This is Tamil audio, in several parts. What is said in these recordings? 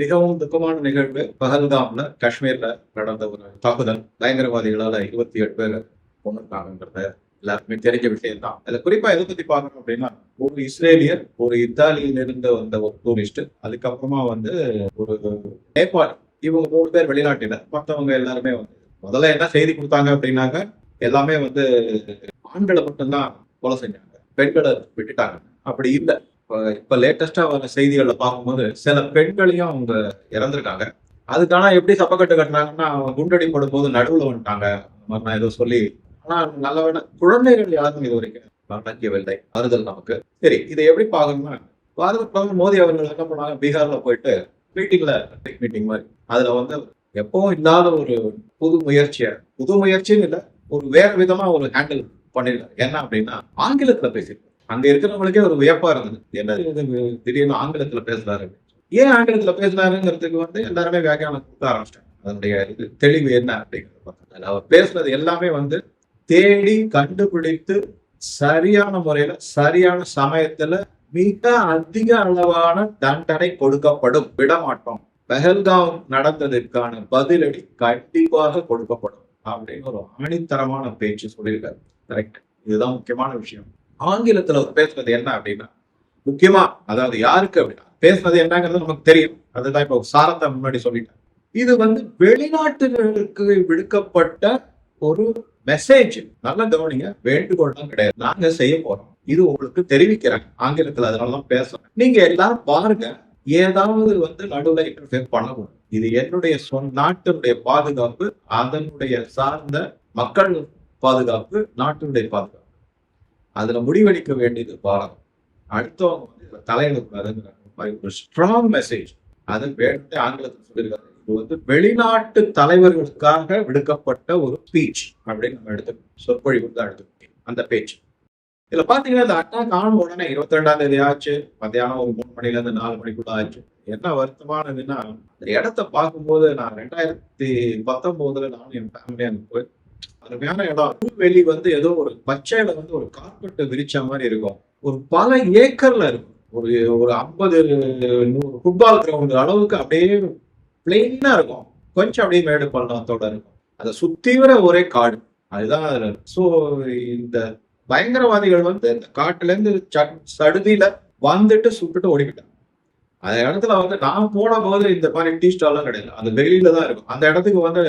மிகவும் துக்கமான நிகழ்வு. பகல்காம்ல காஷ்மீர்ல நடந்த ஒரு தாக்குதல். பயங்கரவாதிகளால இருபத்தி எட்டு பேர் கொண்டிருக்காங்கன்றத எல்லாருக்குமே தெரிஞ்ச விஷயம்தான். அதுல குறிப்பா எதை பத்தி பார்க்கணும் அப்படின்னா ஒரு இஸ்ரேலியர் ஒரு இத்தாலியில இருந்து வந்த ஒரு டூரிஸ்ட் அதுக்கப்புறமா வந்து ஒரு நேபாள் இவங்க மூணு பேர் வெளிநாட்டினர் மற்றவங்க எல்லாருமே வந்து முதல்ல என்ன செய்தி கொடுத்தாங்க அப்படின்னாக்க எல்லாமே வந்து ஆண்களை மட்டும்தான் கொலை செஞ்சாங்க. பெண்களை விட்டுட்டாங்க. அப்படி இல்லை. இப்ப லேட்டஸ்டா வர செய்திகளை பார்க்கும்போது சில பெண்களையும் அவங்க இறந்துருக்காங்க. அதுக்கான எப்படி சப்பக்கட்டு கட்டினாங்கன்னா அவங்க குண்டடி போடும்போது நடுவுல வந்துட்டாங்க. நான் ஏதோ சொல்லி ஆனா நல்ல குழந்தைகள் யாரும் இது வரைக்கும் நடக்கவில்லை ஆறுதல் நமக்கு. சரி இதை எப்படி பார்க்கணும்னா பாரத பிரதமர் மோடி அவர்கள் என்ன பண்ணாங்க? பீகார்ல போயிட்டு மீட்டிங்ல மீட்டிங் மாதிரி. அதுல வந்து எப்பவும் இல்லாத ஒரு புது முயற்சியை புது முயற்சின்னு இல்லை ஒரு வேற விதமா ஒரு ஹேண்டில் பண்ணிருக்காரு. என்ன அப்படின்னா ஆங்கிலத்துல பேசியிருக்காரு அங்க இருக்கிறவங்களுக்கே ஒரு வியப்பா இருந்தது. என்ன திடீர்னு ஆங்கிலத்துல பேசுறாரு. ஏன் ஆங்கிலத்துல பேசுறாருங்கிறதுக்கு வந்து எல்லாருமே வியாக்கியானம் கொடுக்க ஆரம்பிச்சிட்டாங்க. அதனுடைய இது தெளிவு என்ன அப்படிங்கிறது பார்த்தா. அவர் பேசுனது எல்லாமே வந்து தேடி கண்டுபிடித்து சரியான முறையில சரியான சமயத்துல மிக அதிக அளவான தண்டனை கொடுக்கப்படும். விடமாட்டோம். பெஹல்காம் நடந்ததற்கான பதிலடி கண்டிப்பாக கொடுக்கப்படும். அப்படின்னு ஒரு ஆணித்தரமான பேச்சு சொல்லியிருக்காரு. கரெக்ட் இதுதான் முக்கியமான விஷயம். ஆங்கிலத்துல அவர் பேசுறது என்ன அப்படின்னா முக்கியமா அதாவது யாருக்கு அப்படின்னா பேசுனது என்னங்கிறது நமக்கு தெரியும். அதுதான் இப்போ சாரத்தை முன்னாடி சொல்லிட்டேன் இது வந்து வெளிநாட்டுகளுக்கு விடுக்கப்பட்ட ஒரு மெசேஜ் நல்ல கவனிங்க வேண்டுகோள்லாம் கிடையாது. நாங்க செய்ய போறோம். இது உங்களுக்கு தெரிவிக்கிறேன். ஆங்கிலத்துல அதனாலதான் பேசுறேன். நீங்க எல்லாரும் பாருங்க ஏதாவது வந்து நடுவில் இன்டர்ஃபியர் பண்ணக்கூடாது இது என்னுடைய சொன் நாட்டினுடைய பாதுகாப்பு அதனுடைய சார்ந்த மக்கள் பாதுகாப்பு நாட்டினுடைய பாதுகாப்பு. அதுல முடிவெடுக்க வேண்டியது பாரதம் அடுத்தவங்க வந்து இதுல தலையிடக்கூடாதுங்கிற ஒரு ஸ்ட்ராங் மெசேஜ் அது வேணும்னு ஆங்கிலத்தில் சொல்லியிருக்காங்க. இது வந்து வெளிநாட்டு தலைவர்களுக்காக விடுக்கப்பட்ட ஒரு ஸ்பீச் அப்படின்னு நம்ம எடுத்துக்கணும். சொற்பொழிவு தான் எடுத்துக்கணும் அந்த பேச்சு. இதுல பாத்தீங்கன்னா இந்த அட்டாக் ஆன உடனே இருபத்தி ரெண்டாம் தேதி ஆச்சு. மத்தியானம் ஒரு மூணு மணில இருந்து நாலு மணிக்குள்ள ஆச்சு. என்ன வருத்தமானதுன்னா அந்த இடத்த பார்க்கும்போது நான் ரெண்டாயிரத்தி பத்தொன்பதுல நானும் என் ஃபேமிலியா போய் அருமையான இடம். புல்வெளி வந்து ஏதோ ஒரு பச்சையில வந்து ஒரு கார்பெட்டை விரிச்ச மாதிரி இருக்கும். ஒரு பல ஏக்கர்ல இருக்கும். ஒரு ஒரு ஐம்பது நூறு ஃபுட்பால் கிரவுண்ட் அளவுக்கு அப்படியே பிளெயினா இருக்கும். கொஞ்சம் அப்படியே மேடு பள்ளத்தோட இருக்கும். அதை சுத்தி வர ஒரே காடு. அதுதான் ஸோ இந்த பயங்கரவாதிகள் வந்து இந்த காட்டுல இருந்து சடுதியில வந்துட்டு சுட்டுட்டு ஓடிக்கிட்டாங்க. அந்த இடத்துல வந்து நான் போன போது இந்த மாதிரி டீ ஸ்டால்லாம் கிடையாது. அந்த வெளியில தான் இருக்கும். அந்த இடத்துக்கு வந்து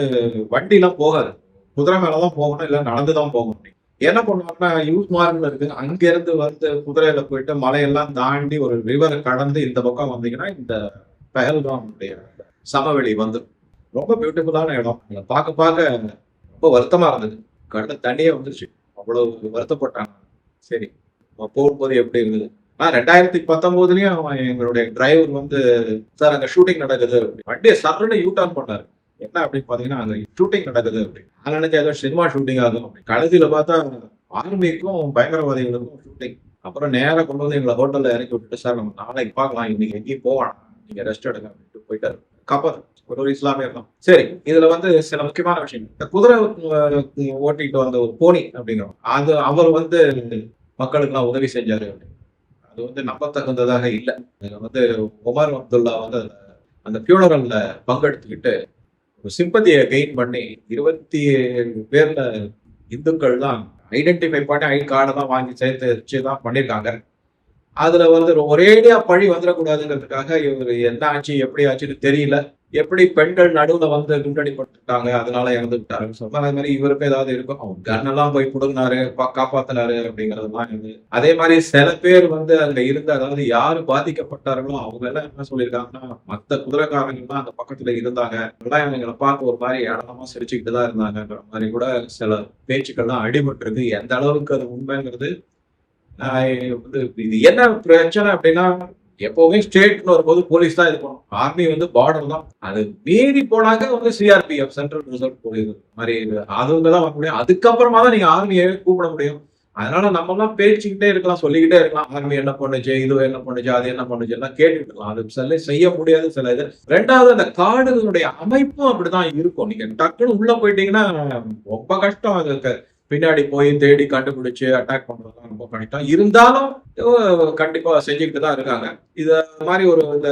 வண்டி எல்லாம் போகாது. குதிரை மேலதான் போகணும் இல்ல நடந்து தான் போகணும். என்ன பண்ணுவாங்கன்னா யூஸ் மார்க்ல இருக்கு. அங்க இருந்து வந்து குதிரையில போயிட்டு மலையெல்லாம் தாண்டி ஒரு ரிவரை கடந்து இந்த பக்கம் வந்தீங்கன்னா இந்த பெஹல்காமுடைய சமவெளி வந்து ரொம்ப பியூட்டிஃபுல்லான இடம். அதை பார்க்க பார்க்க ரொம்ப வருத்தமா இருந்தது. கடல் தண்ணியே வந்துருச்சு. அவ்வளவு வருத்தப்பட்டாங்க. சரி போகும்போது எப்படி இருந்தது? ஆஹ் ரெண்டாயிரத்தி பத்தொன்பதுலயும் அவன் எங்களுடைய டிரைவர் வந்து சார் அங்க ஷூட்டிங் நடக்குது. அப்படி. வண்டியை சர்ன்னு யூ டர்ன் பண்ணாரு. என்ன அப்படின்னு பாத்தீங்கன்னா அங்க ஷூட்டிங் நடக்குது அப்படி நான் நினைச்சேன் ஏதோ சினிமா ஷூட்டிங் ஆகும் அப்படி கடைசியில பார்த்தா ஆர்மிக்கும் பயங்கரவாதிகளுக்கும் ஷூட்டிங் அப்புறம் நேராக கொண்டு வந்து எங்களை ஹோட்டல்ல இறக்கி விட்டுட்டு சார் நம்ம நாளைக்கு பார்க்கலாம். இன்னைக்கு எங்கேயும் போவானா நீங்க ரெஸ்ட் எடுங்க. அப்படின்ட்டு போயிட்டாரு காப்பாத்து ஒரு ஒரு இஸ்லாமியர் தான். சரி இதுல வந்து சில முக்கியமான விஷயம் இந்த குதிரை ஓட்டிட்டு வந்த ஒரு போனி அப்படிங்கிறோம். அது அவர் வந்து மக்களுக்கெல்லாம் உதவி செஞ்சாரு அப்படின்னு. அது வந்து நம்பத்தகுந்ததாக இல்லை. வந்து உமர் அப்துல்லா வந்து அந்த ஃபியூனரல்ல பங்கெடுத்துக்கிட்டு சிம்பத்தியை கெயின் பண்ணி இருபத்தி ஏழு பேர்ல இந்துக்கள் தான் ஐடென்டிஃபை பண்ணி ஐ கார்டை தான் வாங்கி சேர்த்து வச்சு தான் பண்ணியிருக்காங்க அதுல வந்து ஒரேடியா பழி வந்துடக்கூடாதுங்கிறதுக்காக இவர் என்ன ஆச்சு எப்படி ஆச்சுன்னு தெரியல. எப்படி பெண்கள் நடுவுல வந்து குண்டடிப்பட்டுட்டாங்க அதனால இறந்து விட்டாருன்னு சொன்னா அதே மாதிரி இவருக்கு ஏதாவது இருக்கும். அவர் கண்ணெல்லாம் போய் புடுங்கினாரு காப்பாத்தினாரு அப்படிங்கறதெல்லாம் இருந்து அதே மாதிரி சில பேர் வந்து அங்க இருந்து அதாவது யாரு பாதிக்கப்பட்டார்களோ அவங்க எல்லாம் என்ன சொல்லியிருக்காங்கன்னா மத்த குதிரைக்காரங்க தான் அந்த பக்கத்துல இருந்தாங்க. எல்லாம் இவங்களை பார்த்து ஒரு மாதிரி இடமா சிரிச்சுக்கிட்டு தான் இருந்தாங்கன்ற மாதிரி கூட சில பேச்சுக்கள்லாம் அடிபட்டு இருக்கு எந்த அளவுக்கு அது உண்மைங்கிறது வந்து இது என்ன பிரச்சனை அப்படின்னா எப்பவுமே ஸ்டேட்னு வரும்போது போலீஸ் தான் இது பண்ணும் ஆர்மி வந்து பார்டர் தான். அது மீறி போனாக்க வந்து சிஆர்பிஎஃப் சென்ட்ரல் ரிசர்வ் போலீஸ் மாதிரி அதுவங்க தான் வர முடியும். அதுக்கப்புறமா தான் நீங்க ஆர்மியை கூப்பிட முடியும். அதனால நம்ம எல்லாம் பேச்சுக்கிட்டே இருக்கலாம் சொல்லிக்கிட்டே இருக்கலாம். ஆர்மி என்ன பண்ணுச்சு இது என்ன பண்ணுச்சு அது என்ன பண்ணுச்சு எல்லாம் கேட்டுட்டு இருக்கலாம். அது சில செய்ய முடியாது சில இது. ரெண்டாவது அந்த காடுகளுடைய அமைப்பும் அப்படிதான் இருக்கும். நீங்க டக்குன்னு உள்ள போயிட்டீங்கன்னா ரொம்ப கஷ்டம் அது பின்னாடி போய் தேடி கண்டுபிடிச்சு அட்டாக் பண்றதெல்லாம் ரொம்ப பண்ணிட்டோம் இருந்தாலும் கண்டிப்பா செஞ்சுக்கிட்டு தான் இருக்காங்க. இது மாதிரி ஒரு இந்த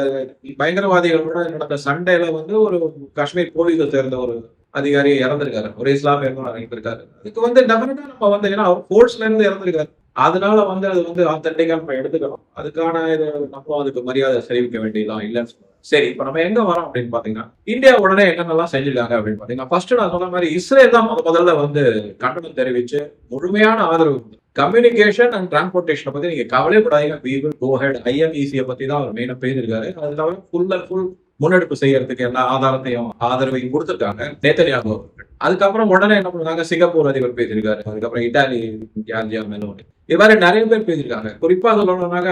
பயங்கரவாதிகளோட நடந்த சண்டையில வந்து ஒரு காஷ்மீர் போலீஸை சேர்ந்த ஒரு அதிகாரி இறந்திருக்காரு. ஒரு இஸ்லாமியர்களும் இறந்திருக்காரு. இதுக்கு வந்து டெஃபினட்டா நம்ம வந்து ஏன்னா அவர் ஃபோர்ஸ்ல இருந்து இறந்திருக்காரு. அதனால வந்து அது வந்து ஆத்தன்டிக்கா நம்ம எடுத்துக்கணும். அதுக்கான இது நம்ம அதுக்கு மரியாதை தெரிவிக்க வேண்டியதான் இல்லைன்னு சரி இப்ப நம்ம எங்க வரோம் அப்படின்னு பாத்தீங்கன்னா இந்தியா உடனே என்னென்னலாம் செஞ்சிருக்காங்க அப்படின்னு பாத்தீங்கன்னா ஃபர்ஸ்ட் நான் சொன்ன மாதிரி இஸ்ரேல் தான் முத முதல்ல வந்து கண்டனம் தெரிவிச்சு முழுமையான ஆதரவு கம்யூனிகேஷன் அண்ட் டிரான்ஸ்போர்டேஷனை பத்தி நீங்க கவலைப்படாதீங்க. பீபிள் will go ஐஎம்இசியை பத்தி தான் அவர் மெயினாக பேசியிருக்காரு. அது தவிர ஃபுல் அண்ட் ஃபுல் முன்னெடுப்பு செய்யறதுக்கு எல்லா ஆதாரத்தையும் ஆதரவையும் கொடுத்துருக்காங்க நேத்தனியாக அதுக்கப்புறம் உடனே என்ன பண்ணாங்க? சிங்கப்பூர் அதிபர் பேசியிருக்காரு. அதுக்கப்புறம் இட்டாலி ஜார்ஜியா மெலோனி இது மாதிரி நிறைய பேர் பேசியிருக்காங்க. குறிப்பா சொல்லணும்னாக்க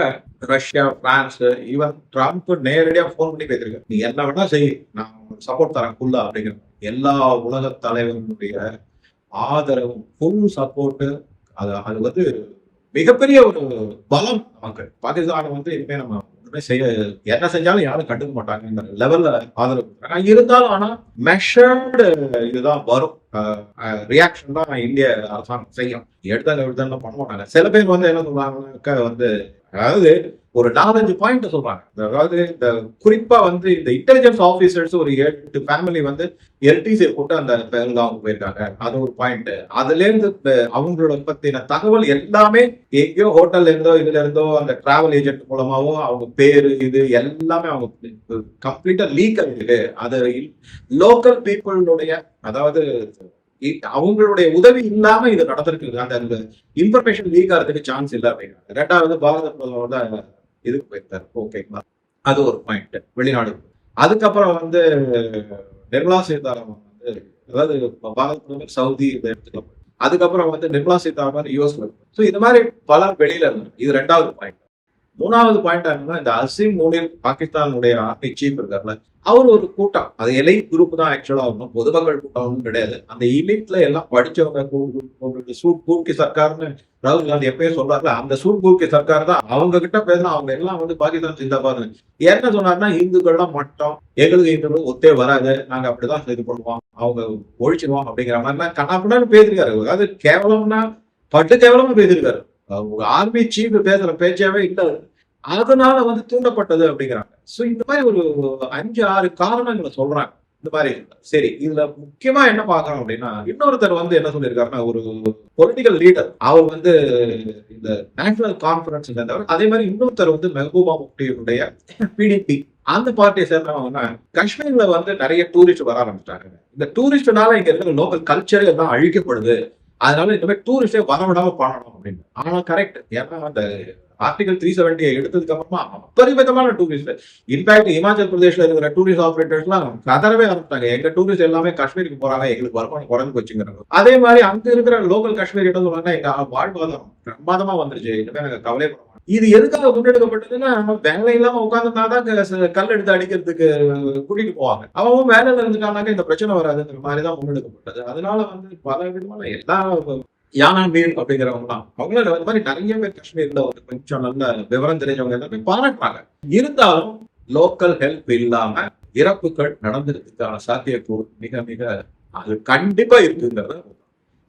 ரஷ்யா பிரான்ஸ் ஈவன் ட்ரம்ப் நேரடியா ஃபோன் பண்ணி பேசியிருக்காரு. நீ என்ன வேணா செய் நான் சப்போர்ட் தரேன் ஃபுல்லா அப்படிங்கிற எல்லா உலக தலைவர்களுடைய ஆதரவும் ஃபுல் சப்போர்ட்டு அது அது வந்து மிகப்பெரிய ஒரு பலம் நமக்கு பாகிஸ்தான் வந்து இனிமே நம்ம ஒண்ணுமே செய்ய என்ன செஞ்சாலும் யாரும் கண்டுக்க மாட்டாங்க லெவல்ல ஆதரவு கொடுக்குறாங்க. இருந்தாலும் ஆனா மெஷர்டு இதுதான் வரும். ரியாக்ஷன் தான் இந்திய அரசாங்கம் செய்யும். எடுத்தாங்க எடுத்தாங்க பண்ண மாட்டாங்க சில பேர் வந்து என்ன சொல்றாங்கன்னாக்கா வந்து அதாவது ஒரு நாலஞ்சு பாயிண்ட் சொல்றாங்க. அதாவது இந்த குறிப்பா வந்து இந்த இன்டெலிஜென்ஸ் ஆபீசர்ஸ் ஒரு எட்டு ஃபேமிலி வந்து எல்டிசி போட்டு அந்த பெருங்காவுக்கு போயிருக்காங்க. அது ஒரு பாயிண்ட் அதுல இருந்து அவங்களோட பத்தின தகவல் எல்லாமே எங்கேயோ ஹோட்டல்ல இருந்தோ இதுல இருந்தோ அந்த டிராவல் ஏஜென்ட் மூலமாவோ அவங்க பேரு இது எல்லாமே அவங்க கம்ப்ளீட்டா லீக் ஆயிருக்கு அது லோக்கல் பீப்புளுடைய அதாவது அவங்களுடைய உதவி இல்லாம இது நடந்திருக்கு அந்த இன்ஃபர்மேஷன் லீக் ஆகிறதுக்கு சான்ஸ் இல்லை அப்படிங்கிறாங்க. ரெண்டாவது பாரத பிரதமர் தான் இதுக்கு போயிருந்தாரு ஓகேங்களா அது ஒரு பாயிண்ட் வெளிநாடு. அதுக்கப்புறம் வந்து நிர்மலா சீதாராமன் வந்து அதாவது இப்ப பிரதமர் சவுதி இதை எடுத்துக்கலாம் அதுக்கப்புறம் வந்து நிர்மலா சீதாராமன் யூஎஸ் ஸோ இது மாதிரி பலர் வெளியில இருந்தாங்க. இது ரெண்டாவது பாயிண்ட் மூணாவது பாயிண்ட் என்னன்னா இந்த அசீம் மூனில் பாகிஸ்தானுடைய ஆர்மி சீஃப் இருக்கார்ல அவர் ஒரு கூட்டம். அது எலைட் குரூப் தான் ஆக்சுவலா ஒன்றும் பொதுமக்கள் கூட்டம் ஒன்றும் கிடையாது. அந்த எலிட்ல எல்லாம் படிச்சவங்க சூட் பூக்கி சர்க்கார்னு ராகுல் காந்தி எப்பயும் சொல்றாருல அந்த சூட் கூட்டி சர்க்கார் தான் அவங்க கிட்ட பேசினா அவங்க எல்லாம் வந்து பாகிஸ்தான் சிந்தாபாத் என்ன சொன்னாருன்னா இந்துக்கள்லாம் மட்டும் எங்களுக்கு இந்து ஒத்தே வராது நாங்க அப்படிதான் இது பண்ணுவோம் அவங்க ஒழிச்சிருவோம் அப்படிங்கிற மாதிரிலாம் கண்ணாப்புடான்னு பேசிருக்காரு அதாவது கேவலம்னா பட்டு கேவலமா பேசியிருக்காரு. ஆர்மி சீஃப் பேசுற பேச்சாவே இல்லை. அதனால வந்து தூண்டப்பட்டது அப்படிங்கிறாங்க. சோ இந்த மாதிரி ஒரு அஞ்சு ஆறு காரணங்களை சொல்றாங்க. இந்த மாதிரி சரி இதுல முக்கியமா என்ன பாக்குறோம் அப்படின்னா இன்னொருத்தர் வந்து என்ன சொல்லியிருக்காருன்னா ஒரு பொலிட்டிக்கல் லீடர் அவர் வந்து இந்த நேஷனல் கான்பரன்ஸ் இருந்தவர் அதே மாதிரி இன்னொருத்தர் வந்து மெஹபூபா முஃப்டியுடைய பிடிபி அந்த பார்ட்டியை சேர்ந்தவங்கன்னா காஷ்மீர்ல வந்து நிறைய டூரிஸ்ட் வர ஆரம்பிச்சிட்டாங்க. இந்த டூரிஸ்ட்னால இங்க இருக்கிற லோக்கல் கல்ச்சர் எல்லாம் அழிக்கப்படுது. அதனால இந்த மாதிரி டூரிஸ்டே வரவிடாம பண்ணணும் அப்படின்னு. ஆனா கரெக்ட் ஏன்னா அந்த ஆர்டிகல் த்ரீ செவன்டியை எடுத்ததுக்கு அப்புறமா அப்பரிமிதமான டூரிஸ்ட் இன்ஃபேக்ட் இமாச்சல் பிரதேஷ்ல இருக்கிற டூரிஸ்ட் ஆபரேட்டர்ஸ்லாம் கதறவே ஆரம்பிச்சாங்க எங்க டூரிஸ்ட் எல்லாமே காஷ்மீருக்கு போறாங்க எங்களுக்கு வருமானம் குறைஞ்சு போச்சுங்கிறாங்க அதே மாதிரி அங்க இருக்கிற லோக்கல் காஷ்மீர் இடம் சொன்னாங்கன்னா எங்க வாழ்வாதாரம் பிரமாதமா வந்துருச்சு. இனிமே நாங்க கவலை இது எதுக்காக முன்னெடுக்கப்பட்டதுன்னா வேலை இல்லாம உட்காந்துருந்தாதான் கல் எடுத்து அடிக்கிறதுக்கு கூட்டிட்டு போவாங்க. அவன் வேலையில இருந்துட்டானாக்க இந்த பிரச்சனை வராதுங்கிற மாதிரிதான் முன்னெடுக்கப்பட்டது. அதனால வந்து பல விதமான எல்லா யானா மீர் அப்படிங்கிறவங்கலாம். அவங்கள இந்த மாதிரி நிறைய பேர் காஷ்மீர்ல வந்து கொஞ்சம் நல்ல விவரம் தெரிஞ்சவங்க எல்லாமே பாராட்டுறாங்க இருந்தாலும் லோக்கல் ஹெல்ப் இல்லாம இறப்புகள் நடந்திருக்கிறதுக்கான சாத்தியக்கூறு மிக மிக அது கண்டிப்பா இருக்குங்கிறத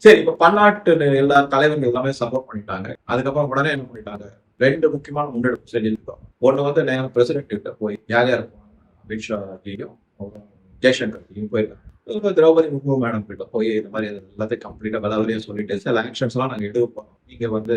சரி இப்ப பன்னாட்டு எல்லா தலைவர்கள் எல்லாமே சப்போர்ட் பண்ணிட்டாங்க. அதுக்கப்புறம் உடனே என்ன பண்ணிட்டாங்க? ரெண்டு முக்கியமான முன்னெடுப்பு செஞ்சிருக்கோம். ஒண்ணு வந்து நேரம் பிரசிடென்ட் கிட்ட போய் யார் யார் போனாங்க? அமித்ஷா ஜியும் ஜெய்சங்கர் போயிருக்காங்க. திரௌபதி முர்மு மேடம் கிட்ட போய் இந்த மாதிரி எல்லாத்தையும் கம்ப்ளீட்டா விலவரியா சொல்லிட்டு சில ஆக்ஷன்ஸ் எல்லாம் நாங்க எடுப்போம். நீங்க வந்து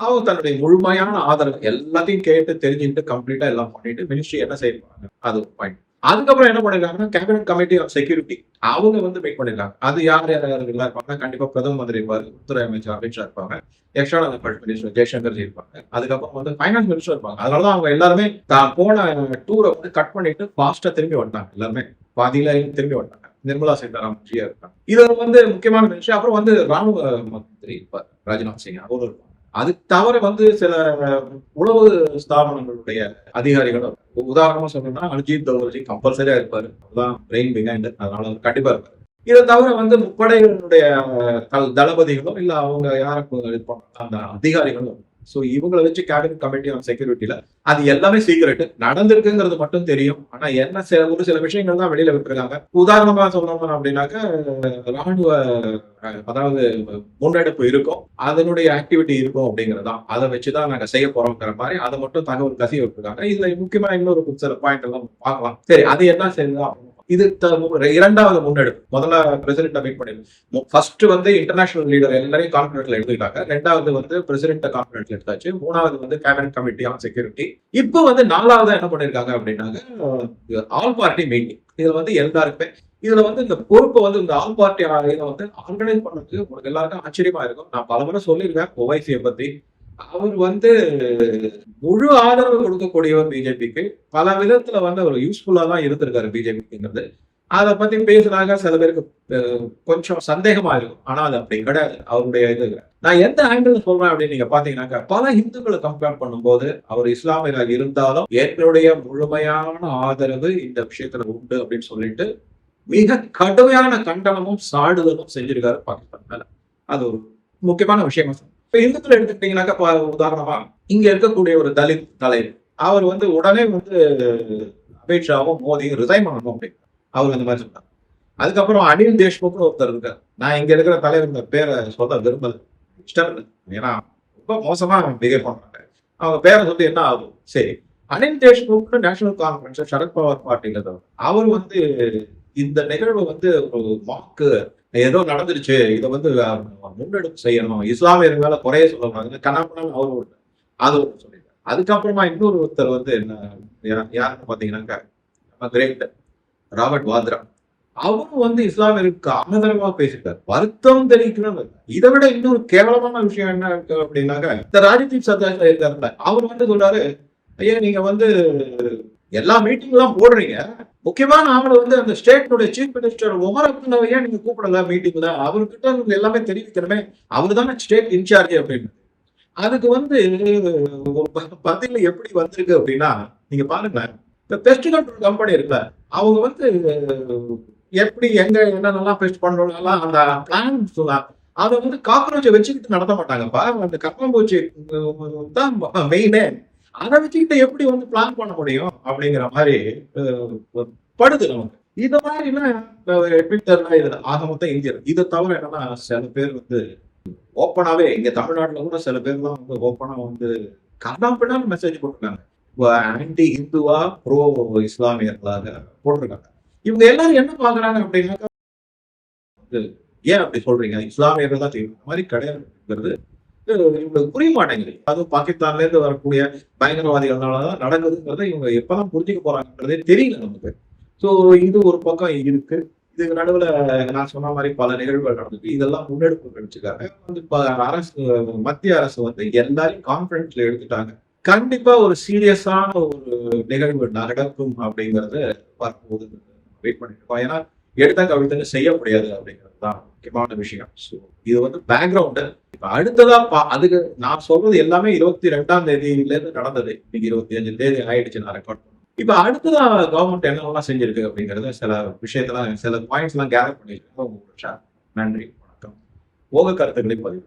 அவங்க தன்னுடைய முழுமையான ஆதரவு எல்லாத்தையும் கேட்டு தெரிஞ்சுக்கிட்டு கம்ப்ளீட்டா எல்லாம் பண்ணிட்டு மினிஸ்ட்ரி என்ன செய்வாங்க? அது பாயிண்ட் அதுக்கப்புறம் என்ன பண்ணிருக்காங்கன்னா கேபினட் கமிட்டி ஆஃப் செக்யூரிட்டி அவங்க வந்து மீட் பண்ணிருக்காங்க. அது யார் யார் யார் எல்லாம் இருப்பாங்க கண்டிப்பா பிரதம மந்திரி இருப்பாரு உள்துறை அமைச்சர் அமித்ஷா இருப்பாங்க. External affairs minister Jaishankar ji இருப்பாங்க. அதுக்கப்புறம் வந்து ஃபைனான்ஸ் மினிஸ்டர் இருப்பாங்க. அதனாலதான் அவங்க எல்லாருமே தான் போன டூரை வந்து கட் பண்ணிட்டு ஃபாஸ்டா திரும்பி வந்தாங்க எல்லாருமே. பாதியில திரும்பி வந்தாங்க நிர்மலா சீதாராமன் ஜியா இருக்காங்க. இதுல வந்து முக்கியமான விஷயம் அப்புறம் வந்து ராணுவ மந்திரி இருப்பார் ராஜ்நாத் சிங் அவரும் இருப்பாங்க. அது தவிர வந்து சில உளவு ஸ்தாபனங்களுடைய அதிகாரிகள் உதாரணமா சொல்லணும்னா அஜித் தோவர்ஜி கம்பல்சரியா இருப்பாரு. அதுதான் பிரெயின் பிகைண்ட் அதனால அவர் கண்டிப்பா இருப்பாரு. இதை தவிர வந்து முப்படைகளுடைய தள- தளபதிகளோ இல்ல அவங்க யாருக்கு இருப்பாங்க அந்த அதிகாரிகளும் ஸோ இவங்களை வச்சு கேபினட் கமிட்டி ஆன் செக்யூரிட்டியில அது எல்லாமே சீக்ரெட் நடந்திருக்குங்கிறது மட்டும் தெரியும். ஆனா என்ன சில ஒரு சில விஷயங்கள் தான் வெளியில விட்டுருக்காங்க. உதாரணமா சொன்னோம் அப்படின்னாக்க ராணுவ அதாவது முன்னெடுப்பு இருக்கும். அதனுடைய ஆக்டிவிட்டி இருக்கும் அப்படிங்கறதுதான் அதை வச்சுதான் நாங்க செய்ய போறோங்கிற மாதிரி அதை மட்டும் தகவல் கசிய விட்டுருக்காங்க. இதுல முக்கியமா இன்னொரு சில பாயிண்ட் எல்லாம் பார்க்கலாம். சரி அது என்ன செய்யலாம் இது த- இரண்டாவது முன்னெடுப்பு. முதல்ல பிரசிடென்ட் மீட் பண்ணி ஃபர்ஸ்ட் வந்து இன்டர்நேஷனல் லீடர் எல்லாரையும் கான்பிடன்ட்ல எடுத்துக்கிட்டாங்க ரெண்டாவது வந்து பிரசிடென்ட் கான்பிடன்ட்ல எடுத்தாச்சு. மூணாவது வந்து கேபினட் கமிட்டி ஆன் செக்யூரிட்டி இப்போ வந்து நாலாவது என்ன பண்ணிருக்காங்க அப்படின்னாங்க ஆல் பார்ட்டி மீட்டிங் இதுல வந்து எல்லாருக்குமே இதுல வந்து இந்த பொறுப்பை வந்து இந்த ஆல் பார்ட்டி இதை வந்து ஆர்கனைஸ் பண்ணதுக்கு உங்களுக்கு எல்லாருக்கும் ஆச்சரியமா இருக்கும். நான் பல முறை சொல்லியிருக்கேன். ஒவைசியை பத்தி அவர் வந்து முழு ஆதரவு கொடுக்கக்கூடியவர் பிஜேபிக்கு பல விதத்துல வந்து அவர் யூஸ்ஃபுல்லா தான் இருந்திருக்காரு பிஜேபிக்குங்கிறது அதை பத்தி பேசுறாங்க சில பேருக்கு கொஞ்சம் சந்தேகமா இருக்கும். ஆனா அது அப்படி கிடையாது. அவருடைய இது. நான் எந்த ஆங்கிள் சொல்றேன் அப்படின்னு நீங்க பாத்தீங்கன்னாக்கா பல இந்துக்களை கம்பேர் பண்ணும்போது அவர் இஸ்லாமியராக இருந்தாலும் என்னுடைய முழுமையான ஆதரவு இந்த விஷயத்துல உண்டு அப்படின்னு சொல்லிட்டு மிக கடுமையான கண்டனமும் சாடுதலும் செஞ்சிருக்காரு பாகிஸ்தான் மேல. அது ஒரு முக்கியமான விஷயமா இப்ப இந்துக்கள் எடுத்துக்கிட்டீங்கன்னாக்கா உதாரணமா இங்க இருக்கக்கூடிய ஒரு தலித் தலைவர் அவர் வந்து உடனே வந்து அமித்ஷாவும் மோதியும் ரிசைன் பண்ணணும் அப்படின்னு. அவர் அந்த மாதிரி சொன்னார். அதுக்கப்புறம் அனில் தேஷ்முக்னு ஒருத்தர் இருக்கார். நான் இங்க இருக்கிற தலைவர் பேரை சொல்ல விரும்பல. இஷ்டம் இல்லை. ஏன்னா ரொம்ப மோசமா பிஹேவ் பண்றாங்க. அவங்க பேரை சொல்லி என்ன ஆகும்? சரி. அனில் தேஷ்முக்னு நேஷனல் கான்ஃபரன்ஸ் சரத்பவார் பார்ட்டியில அவர் வந்து இந்த நிகழ்வு வந்து ஒரு வாக்கு ஏதோ நடந்துருச்சு இதை வந்து முன்னெடுப்பு செய்யணும். இஸ்லாமியர் மேல குறைய சொல்லணும் கண்ணாப்பண்ணு அவர் ஒண்ணு. அது ஒன்று சொல்லியிருக்காரு அதுக்கப்புறமா இன்னொரு ஒருத்தர் வந்து என்ன யா- யாருன்னு பாத்தீங்கன்னாக்கா நம்ம கிரேட் ராபர்ட் வாத்ரா. அவரும் வந்து இஸ்லாமியருக்கு ஆதரவா பேசியிருக்காரு வருத்தம் தெரிவிக்கணும் இதை விட இன்னொரு கேவலமான விஷயம் என்ன இருக்கு அப்படின்னாக்க இந்த ராஜதீப் சர்தார் இருக்காருல அவர் வந்து சொல்றாரு ஐயா நீங்க வந்து எல்லா மீட்டிங் எல்லாம் போடுறீங்க. முக்கியமான ஆளை வந்து அந்த ஸ்டேட்னுடைய சீஃப் மினிஸ்டர் உமர் அப்துல்லாவையா நீங்க கூப்பிடல மீட்டிங்ல அவர்கிட்ட நீங்க எல்லாமே தெரிவிக்கணுமே. அவர் தானே ஸ்டேட் இன்சார்ஜ் அப்படின்னு. அதுக்கு வந்து பதில் எப்படி வந்திருக்கு அப்படின்னா நீங்க பாருங்களேன் இந்த பெஸ்ட் கண்ட்ரோல் கம்பெனி இருக்குல்ல. அவங்க வந்து எப்படி எங்க என்னென்னலாம் பெஸ்ட் பண்றோம்லாம் அந்த பிளான் அதை வந்து காக்ரோச்சை வச்சுக்கிட்டு நடத்த மாட்டாங்கப்பா. அந்த கப்பம்பூச்சி தான் மெயினே அதை வச்சுக்கிட்டு எப்படி வந்து பிளான் பண்ண முடியும் அப்படிங்கிற மாதிரி படுது நமக்கு. இந்த மாதிரினா ட்விட்டர்லாம் இது ஆக மொத்தம் இந்தியர் இதை தவிர என்னன்னா சில பேர் வந்து ஓப்பனாவே இங்க தமிழ்நாட்டுல கூட சில பேர் தான் வந்து ஓப்பனா வந்து கர்நாப்பிடான்னு மெசேஜ் போட்டிருக்காங்க. ஆன்டி இந்துவா ப்ரோ இஸ்லாமியர்களாக போட்டிருக்காங்க. இவங்க எல்லாரும் என்ன பாக்குறாங்க அப்படின்னாக்கா ஏன் அப்படி சொல்றீங்க? இஸ்லாமியர்கள் தான் செய்யணும் இந்த மாதிரி கிடையாதுங்கிறது இவங்களுக்கு புரிய மாட்டேங்குது. அதுவும் பாகிஸ்தான்ல இருந்து வரக்கூடிய பயங்கரவாதிகள்னாலதான் நடக்குதுங்கிறத இவங்க எப்பதான் புரிஞ்சுக்க போறாங்கன்றதே தெரியல நமக்கு. ஸோ இது ஒரு பக்கம் இருக்கு. இதுக்கு நடுவில் நான் சொன்ன மாதிரி பல நிகழ்வுகள் நடந்துச்சு இதெல்லாம் முன்னெடுப்பு நினைச்சுக்காங்க வந்து இப்ப அரசு மத்திய அரசு வந்து எல்லாரையும் கான்பிடன்ஸ்ல எடுத்துட்டாங்க. கண்டிப்பா ஒரு சீரியஸான ஒரு நிகழ்வு நடக்கும் அப்படிங்கறத பார்க்கும்போது வெயிட் பண்ணிட்டு இருக்கோம். ஏன்னா எடுத்த கவிதை செய்ய முடியாது அப்படிங்கிறது தான் முக்கியமான விஷயம். ஸோ இது வந்து பேக்ரவுண்டு அடுத்ததா பா- அதுக்கு நான் சொல்றது எல்லாமே இருபத்தி ரெண்டாம் தேதியில இருந்து நடந்தது. இன்னைக்கு இருபத்தி அஞ்சு தேதி ஆயிடுச்சு நான் ரெக்கார்ட் இப்ப அடுத்ததா கவர்மெண்ட் என்னெல்லாம் செஞ்சிருக்கு அப்படிங்கறத சில விஷயத்தெல்லாம் சில பாயிண்ட்ஸ் எல்லாம் கேதர் பண்ணிருக்கேன் நன்றி வணக்கம். ஓக கருத்துக்களை பதிவு